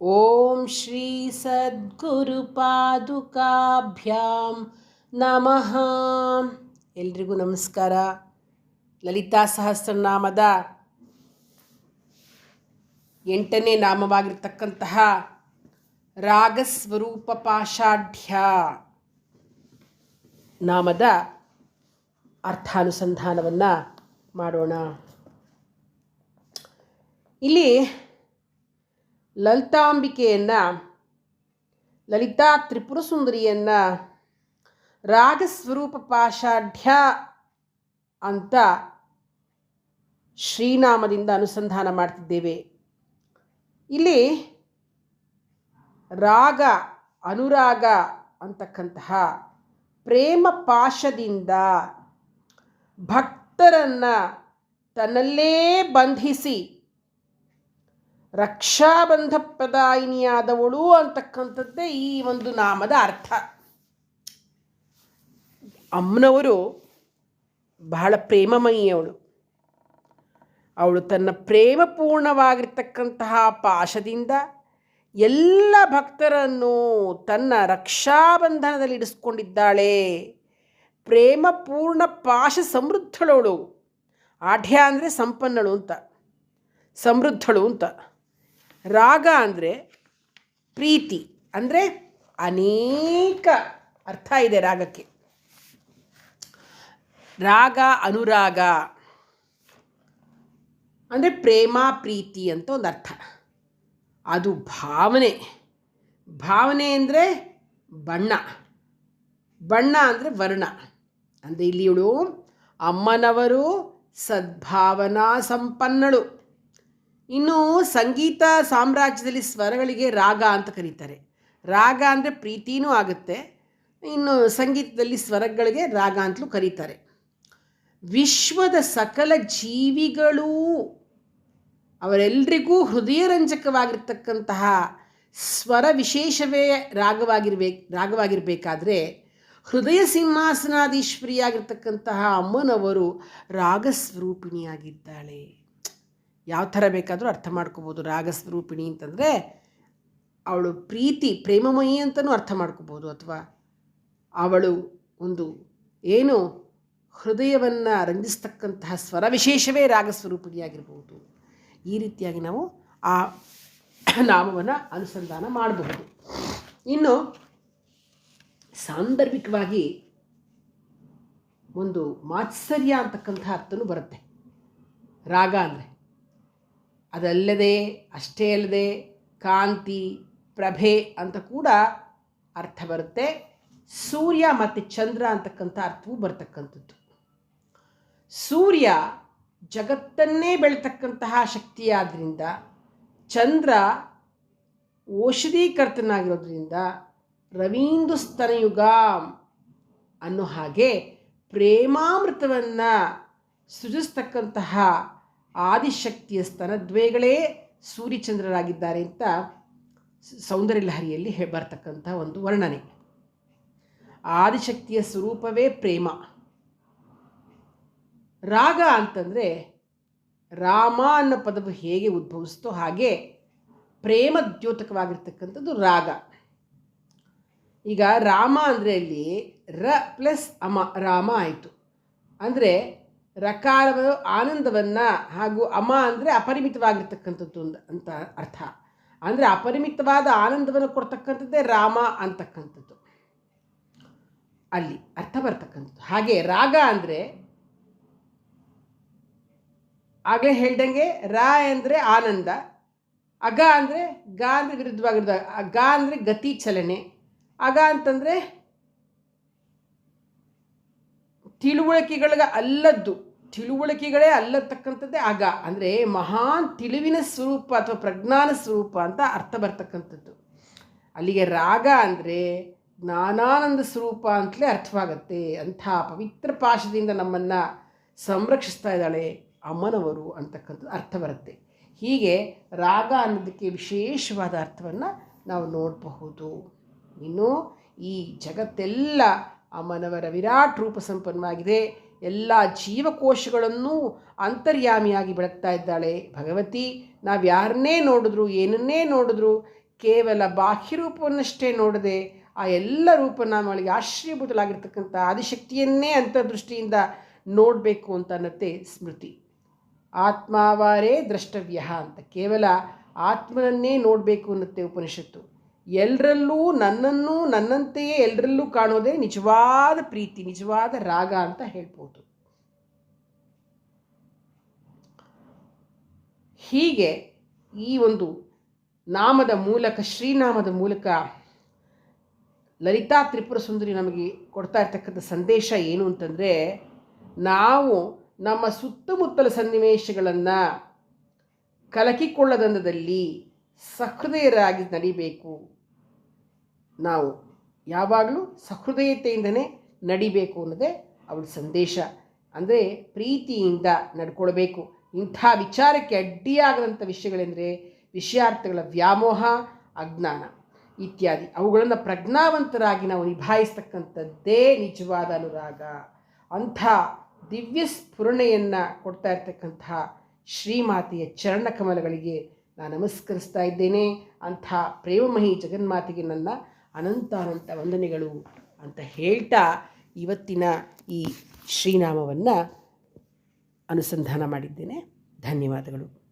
ಓಂ ಶ್ರೀ ಸದ್ಗುರುಪಾದುಕಾಭ್ಯಾಂ ನಮಃ ಎಲ್ರಿಗೂ ನಮಸ್ಕಾರ. ಲಲಿತಾ ಸಹಸ್ರನಾಮದ ಎಂಟನೇ ನಾಮವಾಗಿರ್ತಕ್ಕಂತಹ ರಾಗಸ್ವರೂಪ ಪಾಷಾಢ್ಯ ನಾಮದ ಅರ್ಥಾನುಸಂಧಾನವನ್ನು ಮಾಡೋಣ. ಇಲ್ಲಿ ಲಲಿತಾಂಬಿಕೆಯನ್ನು, ಲಲಿತಾ ತ್ರಿಪುರ ಸುಂದರಿಯನ್ನು ರಾಗಸ್ವರೂಪ ಪಾಷಾಢ್ಯ ಅಂತ ಶ್ರೀನಾಮದಿಂದ ಅನುಸಂಧಾನ ಮಾಡ್ತಿದ್ದೇವೆ. ಇಲ್ಲಿ ರಾಗ, ಅನುರಾಗ ಅಂತಕ್ಕಂತಹ ಪ್ರೇಮ ಪಾಶದಿಂದ ಭಕ್ತರನ್ನು ತನ್ನಲ್ಲೇ ಬಂಧಿಸಿ ರಕ್ಷಾಬಂಧ ಪ್ರದಾಯಿನಿಯಾದವಳು ಅಂತಕ್ಕಂಥದ್ದೇ ಈ ಒಂದು ನಾಮದ ಅರ್ಥ. ಅಮ್ಮನವರು ಬಹಳ ಪ್ರೇಮಮಯಿಯವಳು. ಅವಳು ತನ್ನ ಪ್ರೇಮಪೂರ್ಣವಾಗಿರ್ತಕ್ಕಂತಹ ಪಾಶದಿಂದ ಎಲ್ಲ ಭಕ್ತರನ್ನು ತನ್ನ ರಕ್ಷಾಬಂಧನದಲ್ಲಿ ಇಡಿಸ್ಕೊಂಡಿದ್ದಾಳೆ. ಪ್ರೇಮಪೂರ್ಣ ಪಾಶ ಸಮೃದ್ಧಳವಳು. ಆಢ್ಯ ಅಂದರೆ ಸಂಪನ್ನಳು ಅಂತ. ಸಮೃದ್ಧಳು ಅಂತ. ರಾಗ ಅಂದರೆ ಪ್ರೀತಿ ಅಂದರೆ ಅನೇಕ ಅರ್ಥ ಇದೆ ರಾಗಕ್ಕೆ. ರಾಗ, ಅನುರಾಗ ಅಂದರೆ ಪ್ರೇಮ, ಪ್ರೀತಿ ಅಂತ ಒಂದು ಅರ್ಥ. ಅದು ಭಾವನೆ. ಭಾವನೆ ಅಂದರೆ ಬಣ್ಣ. ಬಣ್ಣ ಅಂದರೆ ವರ್ಣ. ಅಂದರೆ ಇಲ್ಲಿ ಇವಳು ಅಮ್ಮನವರು ಸದ್ಭಾವನಾ ಸಂಪನ್ನಳು. ಇನ್ನು ಸಂಗೀತ ಸಾಮ್ರಾಜ್ಯದಲ್ಲಿ ಸ್ವರಗಳಿಗೆ ರಾಗ ಅಂತ ಕರೀತಾರೆ. ರಾಗ ಅಂದರೆ ಪ್ರೀತಿನೂ ಆಗುತ್ತೆ. ಇನ್ನು ಸಂಗೀತದಲ್ಲಿ ಸ್ವರಗಳಿಗೆ ರಾಗ ಅಂತಲೂ ಕರೀತಾರೆ. ವಿಶ್ವದ ಸಕಲ ಜೀವಿಗಳೂ ಅವರೆಲ್ಲರಿಗೂ ಹೃದಯರಂಜಕವಾಗಿರ್ತಕ್ಕಂತಹ ಸ್ವರ ವಿಶೇಷವೇ ರಾಗವಾಗಿರ್ಬೇಕು ರಾಗವಾಗಿರಬೇಕಾದ್ರೆ ಹೃದಯ ಸಿಂಹಾಸನಾದೀಶ್ವರಿಯಾಗಿರ್ತಕ್ಕಂತಹ ಅಮ್ಮನವರು ರಾಗಸ್ವರೂಪಿಣಿಯಾಗಿದ್ದಾಳೆ. ಯಾವ ಥರ ಬೇಕಾದರೂ ಅರ್ಥ ಮಾಡ್ಕೋಬೋದು, ರಾಗಸ್ವರೂಪಿಣಿ ಅಂತಂದರೆ ಅವಳು ಪ್ರೀತಿ, ಪ್ರೇಮಮಯಿ ಅಂತಲೂ ಅರ್ಥ ಮಾಡ್ಕೋಬೋದು ಅಥವಾ ಅವಳು ಒಂದು ಏನು ಹೃದಯವನ್ನು ರಂಜಿಸ್ತಕ್ಕಂತಹ ಸ್ವರ ವಿಶೇಷವೇ ರಾಗಸ್ವರೂಪಿಣಿಯಾಗಿರ್ಬೋದು ಈ ರೀತಿಯಾಗಿ ನಾವು ಆ ನಾಮವನ್ನು ಅನುಸಂಧಾನ ಮಾಡಬಹುದು. ಇನ್ನು ಸಾಂದರ್ಭಿಕವಾಗಿ ಒಂದು ಮಾತ್ಸರ್ಯ ಅಂತಕ್ಕಂಥ ಅರ್ಥನೂ ಬರುತ್ತೆ. ರಾಗ ಅಂದರೆ ಅದಲ್ಲದೆ, ಅಷ್ಟೇ ಅಲ್ಲದೆ ಕಾಂತಿ, ಪ್ರಭೆ ಅಂತ ಕೂಡ ಅರ್ಥ ಬರುತ್ತೆ. ಸೂರ್ಯ ಮತ್ತು ಚಂದ್ರ ಅಂತಕ್ಕಂಥ ಅರ್ಥವೂ ಬರ್ತಕ್ಕಂಥದ್ದು. ಸೂರ್ಯ ಜಗತ್ತನ್ನೇ ಬೆಳತಕ್ಕಂತಹ ಶಕ್ತಿಯಾದ್ದರಿಂದ ಚಂದ್ರ ಔಷಧೀಕರ್ತನಾಗಿರೋದ್ರಿಂದ ರವೀಂದು ಸ್ತನಯುಗ ಅನ್ನೋ ಹಾಗೆ ಪ್ರೇಮಾಮೃತವನ್ನು ಸೃಜಿಸ್ತಕ್ಕಂತಹ ಆದಿಶಕ್ತಿಯ ಸ್ತನದ್ವೇಗಳೇ ಸೂರ್ಯಚಂದ್ರರಾಗಿದ್ದಾರೆ ಅಂತ ಸೌಂದರ್ಯ ಲಹರಿಯಲ್ಲಿ ಬರ್ತಕ್ಕಂಥ ಒಂದು ವರ್ಣನೆ. ಆದಿಶಕ್ತಿಯ ಸ್ವರೂಪವೇ ಪ್ರೇಮ. ರಾಗ ಅಂತಂದರೆ ರಾಮ ಅನ್ನೋ ಪದವು ಹೇಗೆ ಉದ್ಭವಿಸ್ತೋ ಹಾಗೆ ಪ್ರೇಮ ದ್ಯೋತಕವಾಗಿರ್ತಕ್ಕಂಥದ್ದು ರಾಗ. ಈಗ ರಾಮ ಅಂದರೆ ಅಲ್ಲಿ ರ ಪ್ಲಸ್ ಅಮ, ರಾಮ ಆಯಿತು. ಅಂದರೆ ರಕಾರ ಆನಂದವನ್ನು ಹಾಗೂ ಅಮ ಅಂದರೆ ಅಪರಿಮಿತವಾಗಿರ್ತಕ್ಕಂಥದ್ದು ಅಂತ ಅರ್ಥ. ಅಂದರೆ ಅಪರಿಮಿತವಾದ ಆನಂದವನ್ನು ಕೊಡ್ತಕ್ಕಂಥದ್ದೇ ರಾಮ ಅಂತಕ್ಕಂಥದ್ದು. ಅಲ್ಲಿ ಅರ್ಥ ಬರ್ತಕ್ಕಂಥದ್ದು. ಹಾಗೆ ರಾಗ ಅಂದರೆ ಆಗಲೇ ಹೇಳ್ದಂಗೆ ರಾ ಅಂದರೆ ಆನಂದ, ಅಗ ಅಂದರೆ ಗ ಅಂದರೆ ವಿರುದ್ಧವಾಗಿರೋದು ಗ ಅಂದರೆ ಗತಿ ಚಲನೆ, ಅಗ ಅಂತಂದರೆ ತಿಳುವಳಿಕೆಗಳಿಗೆ ಅಲ್ಲದ್ದು, ತಿಳುವಳಿಕೆಗಳೇ ಅಲ್ಲತಕ್ಕಂಥದ್ದೇ ಅಗ ಅಂದರೆ ಮಹಾನ್ ತಿಳಿವಿನ ಸ್ವರೂಪ ಅಥವಾ ಪ್ರಜ್ಞಾನ ಸ್ವರೂಪ ಅಂತ ಅರ್ಥ ಬರ್ತಕ್ಕಂಥದ್ದು. ಅಲ್ಲಿಗೆ ರಾಗ ಅಂದರೆ ಜ್ಞಾನಾನಂದ ಸ್ವರೂಪ ಅಂತಲೇ ಅರ್ಥವಾಗುತ್ತೆ. ಅಂಥ ಪವಿತ್ರ ಪಾಶದಿಂದ ನಮ್ಮನ್ನು ಸಂರಕ್ಷಿಸ್ತಾ ಇದ್ದಾಳೆ ಅಮ್ಮನವರು ಅಂತಕ್ಕಂಥದ್ದು ಅರ್ಥ ಬರುತ್ತೆ. ಹೀಗೆ ರಾಗ ಅನ್ನೋದಕ್ಕೆ ವಿಶೇಷವಾದ ಅರ್ಥವನ್ನು ನಾವು ನೋಡಬಹುದು. ಇನ್ನು ಈ ಜಗತ್ತೆಲ್ಲ ಅಮ್ಮನವರ ವಿರಾಟ್ ರೂಪ ಸಂಪನ್ನವಾಗಿದೆ ಎಲ್ಲ ಜೀವಕೋಶಗಳನ್ನು ಅಂತರ್ಯಾಮಿಯಾಗಿ ಬೆಳಗ್ತಾ ಇದ್ದಾಳೆ ಭಗವತಿ. ನಾವು ಯಾರನ್ನೇ ನೋಡಿದ್ರು, ಏನನ್ನೇ ನೋಡಿದ್ರು, ಕೇವಲ ಬಾಹ್ಯ ರೂಪವನ್ನಷ್ಟೇ ನೋಡದೆ ಆ ಎಲ್ಲ ರೂಪನಾಮಗಳಿಗೆ ಆಶ್ರಯಭೂತಲಾಗಿರ್ತಕ್ಕಂಥ ಆದಿಶಕ್ತಿಯನ್ನೇ ಅಂತರ್ದೃಷ್ಟಿಯಿಂದ ನೋಡಬೇಕು ಅಂತ ಅನ್ನತ್ತೆ ಸ್ಮೃತಿ. ಆತ್ಮಾವಾರೇ ದ್ರಷ್ಟವ್ಯ ಅಂತ ಕೇವಲ ಆತ್ಮನನ್ನೇ ನೋಡಬೇಕು ಅನ್ನತ್ತೆ ಉಪನಿಷತ್ತು. ಎಲ್ಲರಲ್ಲೂ ನನ್ನನ್ನು ನನ್ನಂತೆಯೇ ಎಲ್ಲರಲ್ಲೂ ಕಾಣೋದೇ ನಿಜವಾದ ಪ್ರೀತಿ, ನಿಜವಾದ ರಾಗ ಅಂತ ಹೇಳ್ಬೋದು. ಹೀಗೆ ಈ ಒಂದು ನಾಮದ ಮೂಲಕ, ಶ್ರೀನಾಮದ ಮೂಲಕ ಲಲಿತಾ ತ್ರಿಪುರ ಸುಂದರಿ ನಮಗೆ ಕೊಡ್ತಾ ಇರ್ತಕ್ಕಂಥ ಸಂದೇಶ ಏನು ಅಂತಂದರೆ, ನಾವು ನಮ್ಮ ಸುತ್ತಮುತ್ತಲ ಸನ್ನಿವೇಶಗಳನ್ನು ಕಲಕಿಕೊಳ್ಳದಂದದಲ್ಲಿ ಸಹೃದಯರಾಗಿ ನಡಿಬೇಕು. ನಾವು ಯಾವಾಗಲೂ ಸಹೃದಯತೆಯಿಂದನೇ ನಡಿಬೇಕು ಅನ್ನೋದೇ ಅವಳ ಸಂದೇಶ. ಅಂದರೆ ಪ್ರೀತಿಯಿಂದ ನಡ್ಕೊಳ್ಬೇಕು. ಇಂಥ ವಿಚಾರಕ್ಕೆ ಅಡ್ಡಿಯಾಗದಂಥ ವಿಷಯಗಳೆಂದರೆ ವಿಷಯಾರ್ಥಗಳ ವ್ಯಾಮೋಹ, ಅಜ್ಞಾನ ಇತ್ಯಾದಿ. ಅವುಗಳನ್ನು ಪ್ರಜ್ಞಾವಂತರಾಗಿ ನಾವು ನಿಭಾಯಿಸ್ತಕ್ಕಂಥದ್ದೇ ನಿಜವಾದ ಅನುರಾಗ. ಅಂಥ ದಿವ್ಯ ಸ್ಫುರಣೆಯನ್ನು ಕೊಡ್ತಾ ಇರ್ತಕ್ಕಂತಹ ಶ್ರೀಮಾತೆಯ ಚರಣ ಕಮಲಗಳಿಗೆ ನಾನು ನಮಸ್ಕರಿಸ್ತಾ ಇದ್ದೇನೆ. ಅಂಥ ಪ್ರೇಮಮಹಿ ಜಗನ್ಮಾತೆಗೆ ನನ್ನ ಅನಂತ ಅನಂತ ವಂದನೆಗಳು ಅಂತ ಹೇಳ್ತಾ ಇವತ್ತಿನ ಈ ಶ್ರೀನಾಮವನ್ನು ಅನುಸಂಧಾನ ಮಾಡಿದ್ದೇನೆ. ಧನ್ಯವಾದಗಳು.